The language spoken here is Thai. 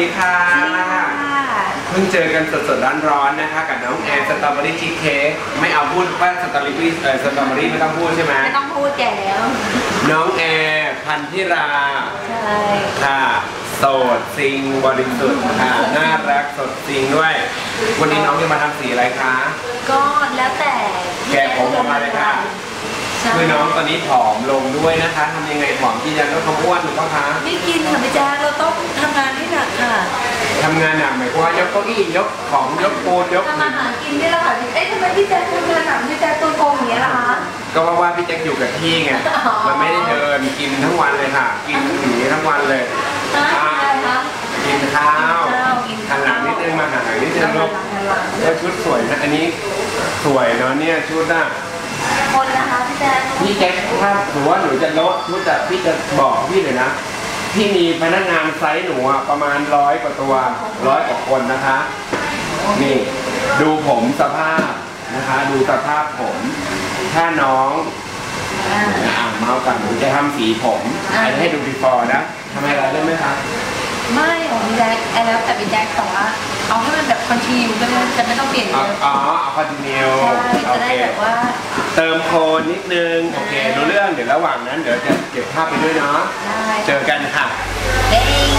ดีค่ะสวัสดีค่ะเพิ่งเจอกันสดๆร้อนๆนะคะ กับน้องแอนสตรอเบอรี่ชีสเค้กไม่เอาพูดว่าสตรอเบอรี่เออสตรอเบอรี่ไม่ต้องพูดใช่ไหมไม่ต้องพูดแก่แล้ว น้องแอร์พันธิราใช่ค่ะโสดซิงบริสุทธิ์ค่ะน่ารักสดซิงด้วย วันนี้น้องจะมาทำสีอะไรคะก็แล้วแต่แกะผมออกมาเลยค่ะใช่ คือน้องตอนนี้ผอมลงด้วยนะคะทำยังไงผอมกินยาลดความอ้วนหรือเปล่าคะไม่กินค่ะพี่แจ๊คเราต้องทำงานให้หนักค่ะทำงานหนักหมายความว่ายกเก้าอี้ยกของยกปูนยกทำอาหารกินนี่แหละค่ะเอ๊ะทำไมพี่แจ๊คทำงานหนักพี่แจ๊คตัวโกงอย่างเงี้ยล่ะคะก็เพราะว่าพี่แจ็คอยู่กับที่ไงอ๋อมันไม่ได้เดินกินทั้งวันเลยค่ะ กินอย่างนี้ทั้งวันเลยฮะอะไรคะกินข้าวกินข้าวกินข้าวหันหลังนิดนึงมาหันหลังนิดนึงลูกหันหลังแล้วชุดสวยนะอันนี้สวยเนาะเนี่ยชุดน่ะคนนะคะ พี่แจ็คถ้าหนูว่าหนูจะลดชุดแต่พี่จะบอกพี่เลยนะพี่มีพนักงานไซส์หนูอะประมาณร้อยกว่าตัวร้อยกว่าคนนะคะ นี่ ดูผมสภาพนะคะ ดูสภาพผม ถ้าน้องอ่าอ่าเมากันหนูจะทำสีผมให้ดู before นะทำไมอะไรได้ไหมคะไม่ของพี่แจ๊คไอ้แล้วแต่พี่แจ๊คแต่ว่า เอาให้มันแบบคอนทนิวก็ได้จะไม่ต้องเปลี่ยนเยอะอ๋อคอนตินิวจะได้แบบว่าเติมโคนนิดนึง โอเค รู้เรื่อง เดี๋ยวระหว่างนั้น เดี๋ยวจะเก็บภาพไปด้วยเนาะเจอกันค่ะ เด้ง